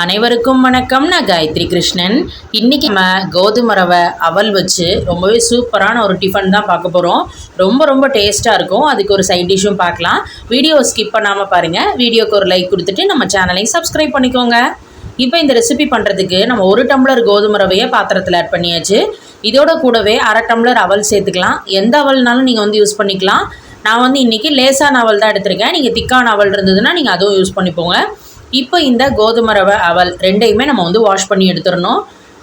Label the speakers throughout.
Speaker 1: அனைவருக்கும் வணக்கம். நான் காயத்ரி கிருஷ்ணன். இன்றைக்கி நம்ம கோதுமை ரவை அவல் வச்சு ரொம்பவே சூப்பரான ஒரு டிஃபன் தான் பார்க்க போகிறோம் ரொம்ப ரொம்ப டேஸ்ட்டாக இருக்கும். அதுக்கு ஒரு சைட் டிஷ்ஷும் பார்க்கலாம். வீடியோவை ஸ்கிப் பண்ணாமல் பாருங்கள் வீடியோக்கு ஒரு லைக் கொடுத்துட்டு நம்ம சேனலையும் சப்ஸ்கிரைப் பண்ணிக்கோங்க. இப்போ இந்த ரெசிபி பண்ணுறதுக்கு நம்ம ஒரு டம்ளர் கோதுமை ரவையை பாத்திரத்தில் ஆட் பண்ணியாச்சு. இதோட கூடவே அரை டம்ளர் அவல் சேர்த்துக்கலாம். எந்த அவல்னாலும் நீங்கள் வந்து யூஸ் பண்ணிக்கலாம். நான் வந்து இன்றைக்கி லேசான அவல் தான் எடுத்திருக்கேன். நீங்கள் திக்கான அவல் இருந்ததுன்னா நீங்கள் அதுவும் யூஸ் பண்ணிப்போங்க இப்போ இந்த கோதுமை ரவை அவல் ரெண்டையுமே நம்ம வந்து வாஷ் பண்ணி எடுத்துடணும்.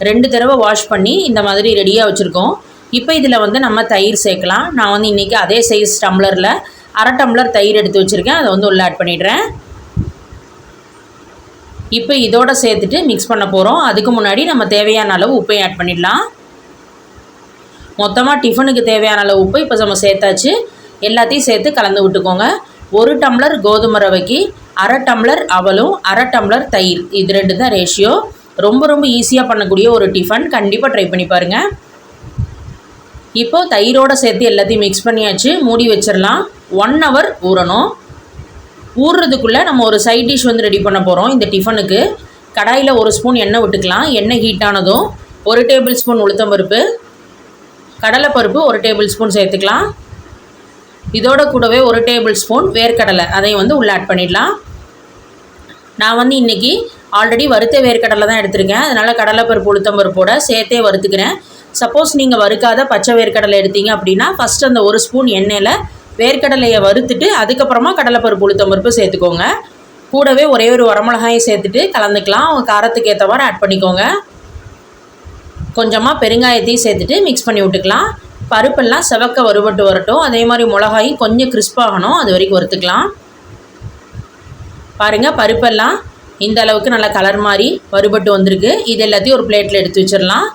Speaker 1: ரெண்டு தடவை வாஷ் பண்ணி இந்த மாதிரி ரெடியாக வச்சுருக்கோம். இப்போ இதில் வந்து நம்ம தயிர் சேர்க்கலாம். நான் வந்து இன்றைக்கி அதே சைஸ் டம்ளரில் அரை டம்ளர் தயிர் எடுத்து வச்சுருக்கேன். அதை வந்து உள்ளே ஆட் பண்ணிடுறேன். இப்போ இதோட சேர்த்துட்டு மிக்ஸ் பண்ண போகிறோம் அதுக்கு முன்னாடி நம்ம தேவையான அளவு உப்பையும் ஆட் பண்ணிடலாம். மொத்தமாக டிஃபனுக்கு தேவையான அளவு உப்பு இப்போ நம்ம சேர்த்தாச்சு. எல்லாத்தையும் சேர்த்து கலந்து விட்டுக்கோங்க. ஒரு டம்ளர் கோதுமை ரவைக்கு அரை டம்ளர் அவலும் அரை டம்ளர் தயிர். இது ரெண்டு தான் ரேஷியோ ரொம்ப ரொம்ப ஈஸியாக பண்ணக்கூடிய ஒரு டிஃபன் கண்டிப்பாக ட்ரை பண்ணி பாருங்கள் இப்போது தயிரோடு சேர்த்து எல்லாத்தையும் மிக்ஸ் பண்ணியாச்சு. மூடி வச்சிடலாம். ஒன் ஹவர் ஊறணும். ஊறுறதுக்குள்ளே நம்ம ஒரு சைட் டிஷ் வந்து ரெடி பண்ண போகிறோம் இந்த டிஃபனுக்கு கடாயில் ஒரு ஸ்பூன் எண்ணெய் விட்டுக்கலாம். எண்ணெய் ஹீட் ஆனதும் ஒரு டேபிள் ஸ்பூன் உளுத்தம்பருப்பு. கடலைப்பருப்பு ஒரு டேபிள் ஸ்பூன் சேர்த்துக்கலாம். இதோட கூடவே ஒரு டேபிள் ஸ்பூன் வேர்க்கடலை. அதையும் வந்து உள்ளே ஆட் பண்ணிடலாம். நான் வந்து இன்றைக்கி ஆல்ரெடி வறுத்த வேர்க்கடலை தான் எடுத்திருக்கேன். அதனால் கடலைப்பருப்பு உளுத்தம்பருப்போட சேர்த்தே வறுத்துக்கிறேன். சப்போஸ் நீங்கள் வறுக்காத பச்சை வேர்க்கடலை எடுத்தீங்க அப்படின்னா ஃபஸ்ட் அந்த ஒரு ஸ்பூன் எண்ணெயில் வேர்க்கடலையை வறுத்துட்டு அதுக்கப்புறமா கடலைப்பருப்பு உளுத்தம்பருப்பு சேர்த்துக்கோங்க. கூடவே ஒரே ஒரு வரமிளகாயை சேர்த்துட்டு கலந்துக்கலாம். அவங்க காரத்துக்கு ஏற்றவாறு ஆட் பண்ணிக்கோங்க. கொஞ்சமாக பெருங்காயத்தையும் சேர்த்துட்டு மிக்ஸ் பண்ணி விட்டுக்கலாம். பருப்பெல்லாம் செவக்க வறுபட்டு வரட்டும். அதே மாதிரி மிளகாயும் கொஞ்சம் கிறிஸ்பாகணும் அது வரைக்கும் வறுத்துக்கலாம். பாருங்கள் பருப்பெல்லாம் இந்த அளவுக்கு நல்லா கலர் மாதிரி வறுபட்டு வந்திருக்கு. இது எல்லாத்தையும் ஒரு பிளேட்டில் எடுத்து வச்சிடலாம்.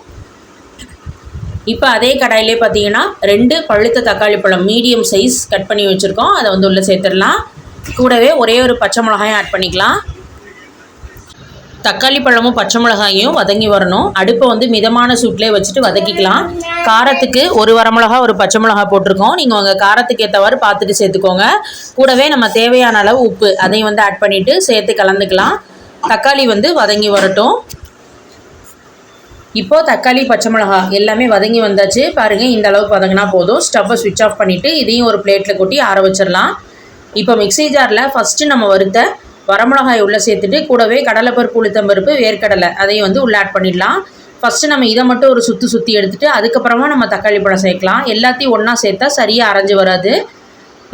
Speaker 1: இப்போ அதே கடாயிலே பார்த்தீங்கன்னா ரெண்டு பழுத்த தக்காளி பழம் மீடியம் சைஸ் கட் பண்ணி வச்சுருக்கோம். அதை வந்து உள்ளே சேர்த்துடலாம். கூடவே ஒரே ஒரு பச்சை மிளகாயும் ஆட் பண்ணிக்கலாம். தக்காளி பழமும் பச்சை மிளகாயும் வதங்கி வரணும். அடுப்பை வந்து மிதமான சூட்லேயே வச்சுட்டு வதக்கிக்கலாம். காரத்துக்கு ஒரு வரமிளகா ஒரு பச்சை மிளகா போட்டிருக்கோம். நீங்கள் உங்கள் காரத்துக்கு ஏற்றவாறு பார்த்துட்டு சேர்த்துக்கோங்க. கூடவே நம்ம தேவையான அளவு உப்பு அதையும் வந்து ஆட் பண்ணிவிட்டு சேர்த்து கலந்துக்கலாம். தக்காளி வந்து வதங்கி வரட்டும். இப்போது தக்காளி பச்சை மிளகா எல்லாமே வதங்கி வந்தாச்சு. பாருங்கள் இந்த அளவுக்கு வதங்கினா போதும். ஸ்டவ்வை சுவிட்ச் ஆஃப் பண்ணிவிட்டு இதையும் ஒரு பிளேட்டில் கொட்டி ஆற வச்சிடலாம். இப்போ மிக்ஸி ஜாரில் ஃபஸ்ட்டு நம்ம வறுத்த வரமிளகாய் உள்ளே சேர்த்துட்டு கூடவே கடலைப்பருப்பு உளுத்தம்பருப்பு வேர்க்கடலை அதையும் வந்து உள்ளே ஆட் பண்ணிடலாம். ஃபஸ்ட்டு நம்ம இதை மட்டும் ஒரு சுற்றி சுற்றி எடுத்துகிட்டு அதுக்கப்புறமா நம்ம தக்காளி பழம் சேர்க்கலாம். எல்லாத்தையும் ஒன்றா சேர்த்தா சரியாக அரைஞ்சு வராது.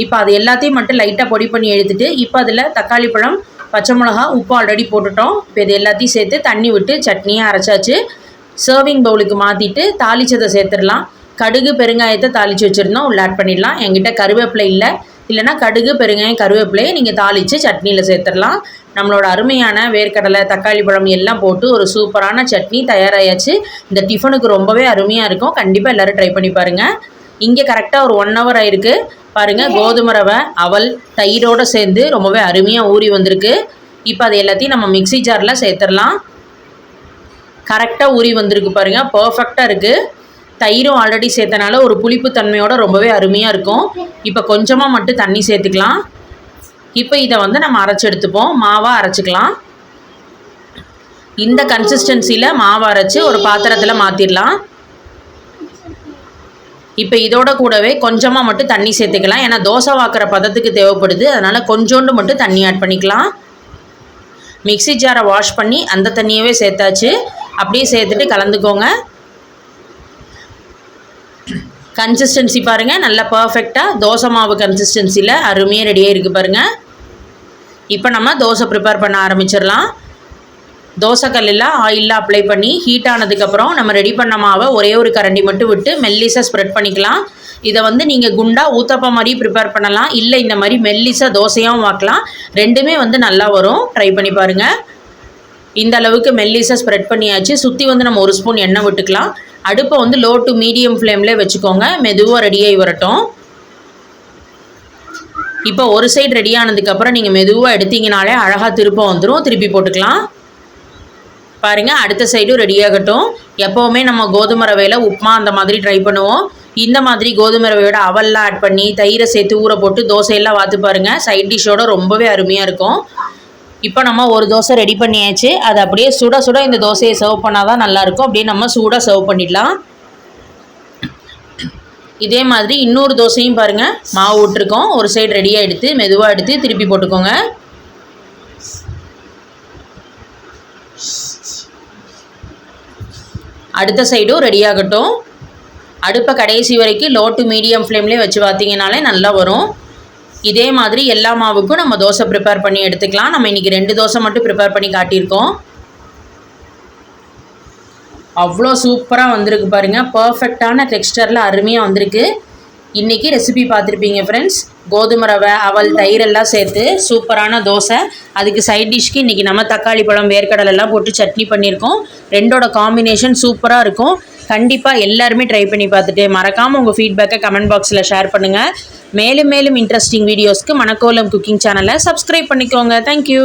Speaker 1: இப்போ அது எல்லாத்தையும் மட்டும் லைட்டாக பொடி பண்ணி எடுத்துகிட்டு இப்போ அதில் தக்காளி பழம் பச்சை மிளகா உப்பு ஆல்ரெடி போட்டுட்டோம். இப்போ இது எல்லாத்தையும் சேர்த்து தண்ணி விட்டு சட்னியாக அரைச்சாச்சு. சர்விங் பவுலுக்கு மாற்றிட்டு தாளிச்சதை சேர்த்துடலாம். கடுகு பெருங்காயத்தை தாளித்து வச்சுருந்தோம். உள்ள ஆட் பண்ணிடலாம். என்கிட்ட கருவேப்பிலை இல்லை. இல்லைனா கடுகு பெருங்காயம் கருவேப்பிலையை நீங்கள் தாளித்து சட்னியில் சேர்த்துடலாம். நம்மளோட அருமையான வேர்க்கடலை தக்காளி பழம் எல்லாம் போட்டு ஒரு சூப்பரான சட்னி தயாராகியாச்சு இந்த டிஃபனுக்கு ரொம்பவே அருமையாக இருக்கும். கண்டிப்பாக எல்லோரும் ட்ரை பண்ணி பாருங்கள் இங்கே கரெக்டாக ஒரு ஒன் ஹவர் ஆயிருக்கு. பாருங்கள் கோதுமை ரவை அவல் தயிரோடு சேர்ந்து ரொம்பவே அருமையாக ஊறி வந்திருக்கு. இப்போ அது எல்லாத்தையும் நம்ம மிக்ஸி ஜாரில் சேர்த்துடலாம். கரெக்டாக ஊறி வந்திருக்கு பாருங்கள் பர்ஃபெக்டாக இருக்குது தயிரும் ஆல்ரெடி சேர்த்தனால ஒரு புளிப்பு தன்மையோட ரொம்பவே அருமையாக இருக்கும். இப்போ கொஞ்சமாக மட்டும் தண்ணி சேர்த்துக்கலாம். இப்போ இதை வந்து நம்ம அரைச்சி எடுத்துப்போம். மாவாக அரைச்சிக்கலாம். இந்த கன்சிஸ்டன்சியில் மாவு அரைச்சி ஒரு பாத்திரத்தில் மாற்றிடலாம் இப்போ இதோட கூடவே கொஞ்சமாக மட்டும் தண்ணி சேர்த்துக்கலாம். ஏன்னா தோசை வாக்குற பதத்துக்கு தேவைப்படுது. அதனால் கொஞ்சோண்டு மட்டும் தண்ணி ஆட் பண்ணிக்கலாம். மிக்ஸி ஜாரை வாஷ் பண்ணி அந்த தண்ணியவே சேர்த்தாச்சு. அப்படியே சேர்த்துட்டு கலந்துக்கோங்க. கன்சிஸ்டன்சி பாருங்கள் நல்லா பர்ஃபெக்டாக தோசை மாவு கன்சிஸ்டன்சியில் அருமையாக ரெடியாக இருக்குது பாருங்கள் இப்போ நம்ம தோசை ப்ரிப்பேர் பண்ண ஆரம்பிச்சிடலாம். தோசைக்கல்லில் ஆயிலில் அப்ளை பண்ணி ஹீட் ஆனதுக்கப்புறம் நம்ம ரெடி பண்ண மாவை ஒரே ஒரு கரண்டி மட்டும் விட்டு மெல்லிஸாக ஸ்ப்ரெட் பண்ணிக்கலாம். இதை வந்து நீங்கள் குண்டா ஊத்தப்பா மாதிரி ப்ரிப்பேர் பண்ணலாம். இல்லை இந்த மாதிரி மெல்லிஸாக தோசையாகவும் வாக்கலாம் ரெண்டுமே வந்து நல்லா வரும். ட்ரை பண்ணி பாருங்கள் இந்த அளவுக்கு மெல்லிஸாக ஸ்ப்ரெட் பண்ணியாச்சு. சுற்றி வந்து நம்ம ஒரு ஸ்பூன் எண்ணெய் விட்டுக்கலாம். அடுப்பை வந்து லோ டு மீடியம் ஃப்ளேம்லேயே வச்சுக்கோங்க. மெதுவாக ரெடியாகி வரட்டும். இப்போ ஒரு சைடு ரெடி ஆனதுக்கப்புறம் நீங்கள் மெதுவாக எடுத்தீங்கனாலே அழகாக திருப்பம் வந்துடும் திருப்பி போட்டுக்கலாம். பாருங்கள் அடுத்த சைடும் ரெடியாகட்டும் எப்போவுமே நம்ம கோதுமை ரவையில் உப்புமா அந்த மாதிரி ட்ரை பண்ணுவோம். இந்த மாதிரி கோதுமை ரவையோட அவல்லாம் ஆட் பண்ணி தயிரை சேர்த்து ஊற போட்டு தோசையெல்லாம் வாத்து பாருங்கள் சைட் டிஷ்ஷோட ரொம்பவே அருமையாக இருக்கும். இப்போ நம்ம ஒரு தோசை ரெடி பண்ணியாச்சு. அது அப்படியே சுட சுட இந்த தோசையை சர்வ் பண்ணால் தான் நல்லாயிருக்கும். அப்படியே நம்ம சூடாக சர்வ் பண்ணிடலாம். இதே மாதிரி இன்னொரு தோசையும் பாருங்கள் மாவு விட்டுருக்கோம். ஒரு சைடு ரெடியாக எடுத்து மெதுவாக எடுத்து திருப்பி போட்டுக்கோங்க. அடுத்த சைடும் ரெடியாகட்டும் அடுப்பை கடைசி வரைக்கும் லோ டு மீடியம் ஃப்ளேம்லேயே வச்சு பார்த்தீங்கனாலே நல்லா வரும். இதே மாதிரி எல்லா மாவுக்கும் நம்ம தோசை ப்ரிப்பேர் பண்ணி எடுத்துக்கலாம். நம்ம இன்றைக்கி ரெண்டு தோசை மட்டும் ப்ரிப்பேர் பண்ணி காட்டியிருக்கோம். அவ்வளோ சூப்பராக வந்திருக்கு பாருங்கள் பர்ஃபெக்டான டெக்ஸ்டரில் அருமையாக வந்திருக்கு. இன்றைக்கி ரெசிபி பார்த்துருப்பீங்க ஃப்ரெண்ட்ஸ் கோதுமை ரவை அவல் தயிர் எல்லாம் சேர்த்து சூப்பரான தோசை. அதுக்கு சைட் டிஷ்க்கு இன்றைக்கி நம்ம தக்காளி பழம் வேர்க்கடலை எல்லாம் போட்டு சட்னி பண்ணியிருக்கோம். ரெண்டோட காம்பினேஷன் சூப்பராக இருக்கும். கண்டிப்பாக எல்லாருமே ட்ரை பண்ணி பார்த்துட்டு மறக்காமல் உங்கள் ஃபீட்பேக்கை கமெண்ட் பாக்ஸில் ஷேர் பண்ணுங்கள் மேலும் மேலும் இன்ட்ரெஸ்டிங் வீடியோஸ்க்கு மணக்கோலம் குக்கிங் சேனலை சப்ஸ்கிரைப் பண்ணிக்கோங்க. Thank you